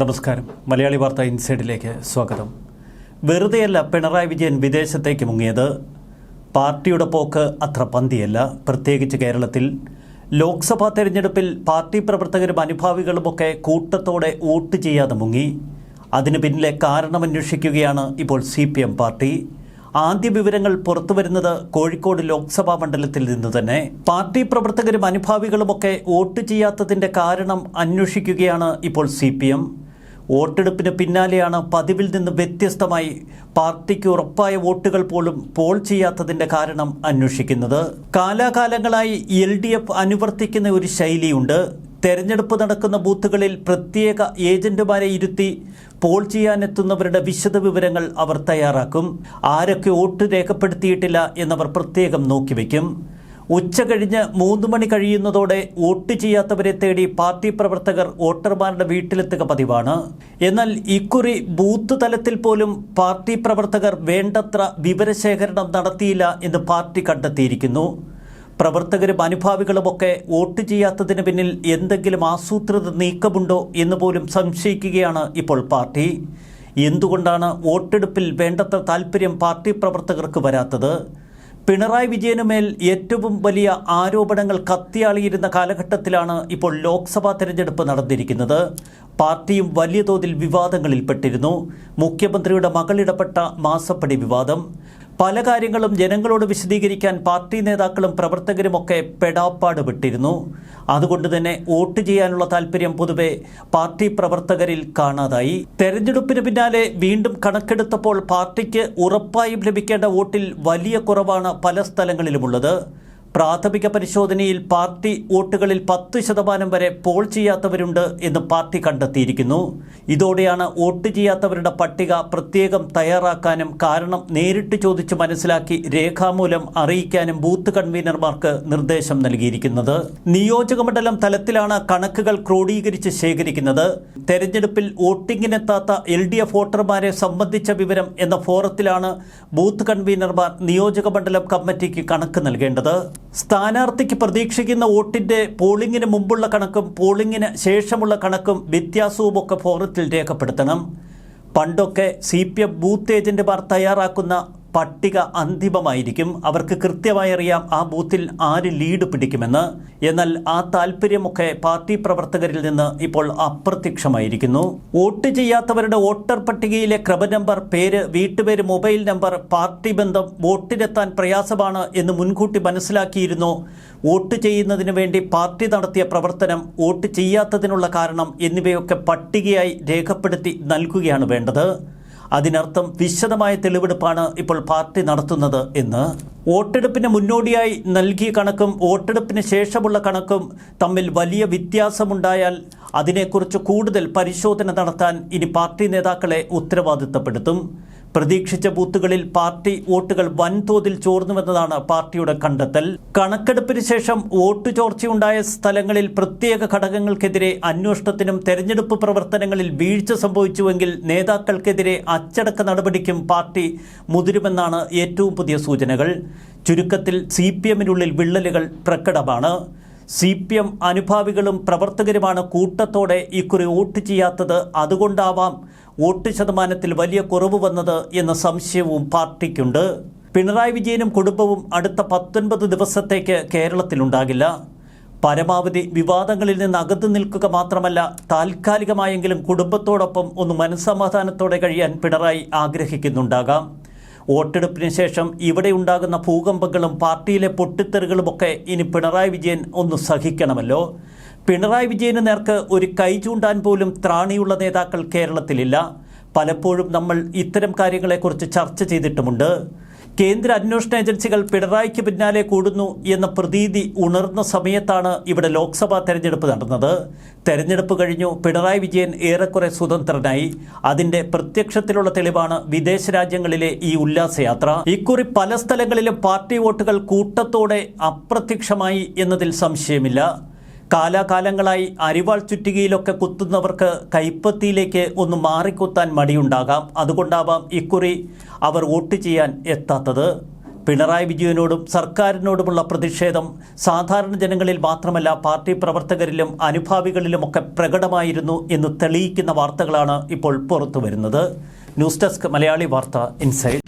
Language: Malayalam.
നമസ്കാരം. മലയാളി വാർത്ത ഇൻസൈഡിലേക്ക് സ്വാഗതം. വെറുതെയല്ല പിണറായി വിജയൻ വിദേശത്തേക്ക് മുങ്ങിയത്. പാർട്ടിയുടെ പോക്ക് അത്ര പന്തിയല്ല. പ്രത്യേകിച്ച് കേരളത്തിൽ ലോക്സഭാ തെരഞ്ഞെടുപ്പിൽ പാർട്ടി പ്രവർത്തകരും അനുഭാവികളുമൊക്കെ കൂട്ടത്തോടെ വോട്ട് ചെയ്യാതെ മുങ്ങി. അതിന് പിന്നിലെ കാരണമന്വേഷിക്കുകയാണ് ഇപ്പോൾ സി പി എം പാർട്ടി. ആദ്യ വിവരങ്ങൾ പുറത്തു വരുന്നത് കോഴിക്കോട് ലോക്സഭാ മണ്ഡലത്തിൽ നിന്ന് തന്നെ. പാർട്ടി പ്രവർത്തകരും അനുഭാവികളുമൊക്കെ വോട്ട് ചെയ്യാത്തതിന്റെ കാരണം അന്വേഷിക്കുകയാണ് ഇപ്പോൾ സി വോട്ടെടുപ്പിന് പിന്നാലെയാണ് പതിവിൽ നിന്ന് വ്യത്യസ്തമായി പാർട്ടിക്ക് ഉറപ്പായ വോട്ടുകൾ പോലും പോൾ ചെയ്യാത്തതിന്റെ കാരണം അന്വേഷിക്കുന്നത്. കാലാകാലങ്ങളായി എൽ ഡി എഫ് അനുവർത്തിക്കുന്ന ഒരു ശൈലിയുണ്ട്. തെരഞ്ഞെടുപ്പ് നടക്കുന്ന ബൂത്തുകളിൽ പ്രത്യേക ഏജന്റുമാരെ ഇരുത്തി പോൾ ചെയ്യാനെത്തുന്നവരുടെ വിശദ വിവരങ്ങൾ അവർ തയ്യാറാക്കും. ആരൊക്കെ വോട്ട് രേഖപ്പെടുത്തിയിട്ടില്ല എന്നവർ പ്രത്യേകം നോക്കിവെക്കും ഉച്ച കഴിഞ്ഞ് മൂന്ന് മണി കഴിയുന്നതോടെ വോട്ട് ചെയ്യാത്തവരെ തേടി പാർട്ടി പ്രവർത്തകർ വോട്ടർമാരുടെ വീട്ടിലെത്തുക പതിവാണ്. എന്നാൽ ഇക്കുറി ബൂത്ത് തലത്തിൽ പോലും പാർട്ടി പ്രവർത്തകർ വേണ്ടത്ര വിവരശേഖരണം നടത്തിയില്ല എന്ന് പാർട്ടി കണ്ടെത്തിയിരിക്കുന്നു. പ്രവർത്തകരും അനുഭാവികളുമൊക്കെ വോട്ട് ചെയ്യാത്തതിന് പിന്നിൽ എന്തെങ്കിലും ആസൂത്രിത നീക്കമുണ്ടോ എന്ന് പോലും സംശയിക്കുകയാണ് ഇപ്പോൾ പാർട്ടി. എന്തുകൊണ്ടാണ് വോട്ടെടുപ്പിൽ വേണ്ടത്ര താല്പര്യം പാർട്ടി പ്രവർത്തകർക്ക് വരാത്തത്? പിണറായി വിജയനുമേൽ ഏറ്റവും വലിയ ആരോപണങ്ങൾ കത്തിയാളിയിരുന്ന കാലഘട്ടത്തിലാണ് ഇപ്പോൾ ലോക്സഭാ തെരഞ്ഞെടുപ്പ് നടന്നിരിക്കുന്നത്. പാർട്ടിയും വലിയ തോതിൽ വിവാദങ്ങളിൽപ്പെട്ടിരുന്നു. മുഖ്യമന്ത്രിയുടെ മകളിടപെട്ട മാസപ്പടി വിവാദം. പല കാര്യങ്ങളും ജനങ്ങളോട് വിശദീകരിക്കാൻ പാർട്ടി നേതാക്കളും പ്രവർത്തകരുമൊക്കെ പെടാപ്പാട് വിട്ടിരുന്നു. അതുകൊണ്ട് തന്നെ വോട്ട് ചെയ്യാനുള്ള താല്പര്യം പൊതുവെ പാർട്ടി പ്രവർത്തകരിൽ കാണാതായി. തെരഞ്ഞെടുപ്പിന് പിന്നാലെ വീണ്ടും കണക്കെടുത്തപ്പോൾ പാർട്ടിക്ക് ഉറപ്പായും ലഭിക്കേണ്ട വോട്ടിൽ വലിയ കുറവാണ് പല സ്ഥലങ്ങളിലുമുള്ളത്. പ്രാഥമിക പരിശോധനയിൽ പാർട്ടി വോട്ടുകളിൽ പത്ത് ശതമാനം വരെ പോൾ ചെയ്യാത്തവരുണ്ട് എന്ന് പാർട്ടി കണ്ടെത്തിയിരിക്കുന്നു. ഇതോടെയാണ് വോട്ട് ചെയ്യാത്തവരുടെ പട്ടിക പ്രത്യേകം തയ്യാറാക്കാനും കാരണം നേരിട്ട് ചോദിച്ച് മനസ്സിലാക്കി രേഖാമൂലം അറിയിക്കാനും ബൂത്ത് കൺവീനർമാർക്ക് നിർദ്ദേശം നൽകിയിരിക്കുന്നത്. നിയോജകമണ്ഡലം തലത്തിലാണ് കണക്കുകൾ ക്രോഡീകരിച്ച് ശേഖരിക്കുന്നത്. തെരഞ്ഞെടുപ്പിൽ വോട്ടിങ്ങിനെത്താത്ത എൽ ഡി എഫ് വോട്ടർമാരെ സംബന്ധിച്ച വിവരം എന്ന ഫോറത്തിലാണ് ബൂത്ത് കൺവീനർമാർ നിയോജകമണ്ഡലം കമ്മിറ്റിക്ക് കണക്ക് നൽകേണ്ടത്. സ്ഥാനാർത്ഥിക്ക് പ്രതീക്ഷിക്കുന്ന വോട്ടിന്റെ പോളിംഗിന് മുമ്പുള്ള കണക്കും പോളിംഗിന് ശേഷമുള്ള കണക്കും വ്യത്യാസവും ഒക്കെ ഫോറത്തിൽ രേഖപ്പെടുത്തണം. പണ്ടൊക്കെ സി പി എം ബൂത്ത് ഏജന്റുമാർ തയ്യാറാക്കുന്ന പട്ടിക അന്തിമമായിരിക്കും. അവർക്ക് കൃത്യമായി അറിയാം ആ ബൂത്തിൽ ആര് ലീഡ് പിടിക്കുമെന്ന്. എന്നാൽ ആ താല്പര്യമൊക്കെ പാർട്ടി പ്രവർത്തകരിൽ നിന്ന് ഇപ്പോൾ അപ്രത്യക്ഷമായിരിക്കുന്നു. വോട്ട് ചെയ്യാത്തവരുടെ വോട്ടർ പട്ടികയിലെ ക്രമ നമ്പർ പേര് വീട്ടുപേര് മൊബൈൽ നമ്പർ പാർട്ടി ബന്ധം വോട്ടിനെത്താൻ പ്രയാസമാണ് എന്ന് മുൻകൂട്ടി മനസ്സിലാക്കിയിരുന്നു. വോട്ട് ചെയ്യുന്നതിന് വേണ്ടി പാർട്ടി നടത്തിയ പ്രവർത്തനം വോട്ട് ചെയ്യാത്തതിനുള്ള കാരണം എന്നിവയൊക്കെ പട്ടികയായി രേഖപ്പെടുത്തി നൽകുകയാണ് വേണ്ടത്. അതിനർത്ഥം വിശദമായ തെളിവെടുപ്പാണ് ഇപ്പോൾ പാർട്ടി നടത്തുന്നത് എന്ന് വോട്ടെടുപ്പിന് മുന്നോടിയായി നൽകിയ കണക്കും വോട്ടെടുപ്പിന് ശേഷമുള്ള കണക്കും തമ്മിൽ വലിയ വ്യത്യാസമുണ്ടായാൽ അതിനെക്കുറിച്ച് കൂടുതൽ പരിശോധന നടത്താൻ ഇനി പാർട്ടി നേതാക്കളെ ഉത്തരവാദിത്തപ്പെടുത്തും. പ്രതീക്ഷിച്ച ബൂത്തുകളിൽ പാർട്ടി വോട്ടുകൾ വൻതോതിൽ ചോർന്നുവെന്നതാണ് പാർട്ടിയുടെ കണ്ടെത്തൽ. കണക്കെടുപ്പിന് ശേഷം വോട്ട് ചോർച്ചയുണ്ടായ സ്ഥലങ്ങളിൽ പ്രത്യേക ഘടകങ്ങൾക്കെതിരെ അന്വേഷണത്തിനും തെരഞ്ഞെടുപ്പ് പ്രവർത്തനങ്ങളിൽ വീഴ്ച സംഭവിച്ചുവെങ്കിൽ നേതാക്കൾക്കെതിരെ അച്ചടക്ക നടപടിക്കും പാർട്ടി മുതിരുമെന്നാണ് ഏറ്റവും പുതിയ സൂചനകൾ. ചുരുക്കത്തിൽ സി പി എമ്മിനുള്ളിൽ വിള്ളലുകൾ പ്രകടമാണ്. സി പി എം അനുഭാവികളും പ്രവർത്തകരുമാണ് കൂട്ടത്തോടെ ഇക്കുറി വോട്ട് ചെയ്യാത്തത് അതുകൊണ്ടാവാം വോട്ട് ശതമാനത്തിൽ വലിയ കുറവ് വന്നത് എന്ന സംശയവും പാർട്ടിക്കുണ്ട്. പിണറായി വിജയനും കുടുംബവും അടുത്ത പത്തൊൻപത് ദിവസത്തേക്ക് കേരളത്തിലുണ്ടാകില്ല. പരമാവധി വിവാദങ്ങളിൽ നിന്ന് അകന്നു നിൽക്കുക മാത്രമല്ല താൽക്കാലികമായെങ്കിലും കുടുംബത്തോടൊപ്പം ഒന്ന് മനസ്സമാധാനത്തോടെ കഴിയാൻ പിണറായി ആഗ്രഹിക്കുന്നുണ്ടാകാം. വോട്ടെടുപ്പിന് ശേഷം ഇവിടെ ഉണ്ടാകുന്ന ഭൂകമ്പങ്ങളും പാർട്ടിയിലെ പൊട്ടിത്തെറികളുമൊക്കെ ഇനി പിണറായി വിജയൻ ഒന്ന് സഹിക്കണമല്ലോ. പിണറായി വിജയന് നേർക്ക് ഒരു കൈ ചൂണ്ടാൻ പോലും ത്രാണിയുള്ള നേതാക്കൾ കേരളത്തിലില്ല. പലപ്പോഴും നമ്മൾ ഇത്തരം കാര്യങ്ങളെക്കുറിച്ച് ചർച്ച ചെയ്തിട്ടുമുണ്ട്. കേന്ദ്ര അന്വേഷണ ഏജൻസികൾ പിണറായിക്ക് പിന്നാലെ കൂടുന്നു എന്ന പ്രതീതി ഉണർന്ന സമയത്താണ് ഇവിടെ ലോക്സഭാ തെരഞ്ഞെടുപ്പ് നടന്നത്. തെരഞ്ഞെടുപ്പ് കഴിഞ്ഞു പിണറായി വിജയൻ ഏറെക്കുറെ സ്വതന്ത്രനായി. അതിന്റെ പ്രത്യക്ഷത്തിലുള്ള തെളിവാണ് വിദേശ രാജ്യങ്ങളിലെ ഈ ഉല്ലാസയാത്ര. ഇക്കുറി പല സ്ഥലങ്ങളിലും പാർട്ടി വോട്ടുകൾ കൂട്ടത്തോടെ അപ്രത്യക്ഷമായി എന്നതിൽ സംശയമില്ല. കാലാകാലങ്ങളായി അരിവാൾ ചുറ്റികയിലൊക്കെ കുത്തുന്നവർക്ക് കൈപ്പത്തിയിലേക്ക് ഒന്ന് മാറിക്കുത്താൻ മടിയുണ്ടാകാം. അതുകൊണ്ടാവാം ഇക്കുറി അവർ വോട്ട് ചെയ്യാൻ എത്താത്തത്. പിണറായി വിജയനോടും സർക്കാരിനോടുമുള്ള പ്രതിഷേധം സാധാരണ ജനങ്ങളിൽ മാത്രമല്ല പാർട്ടി പ്രവർത്തകരിലും അനുഭാവികളിലുമൊക്കെ പ്രകടമായിരുന്നു എന്ന് തെളിയിക്കുന്ന വാർത്തകളാണ് ഇപ്പോൾ പുറത്തു വരുന്നത്. ന്യൂസ് ഡെസ്ക് മലയാളി വാർത്ത ഇൻസൈഡ്.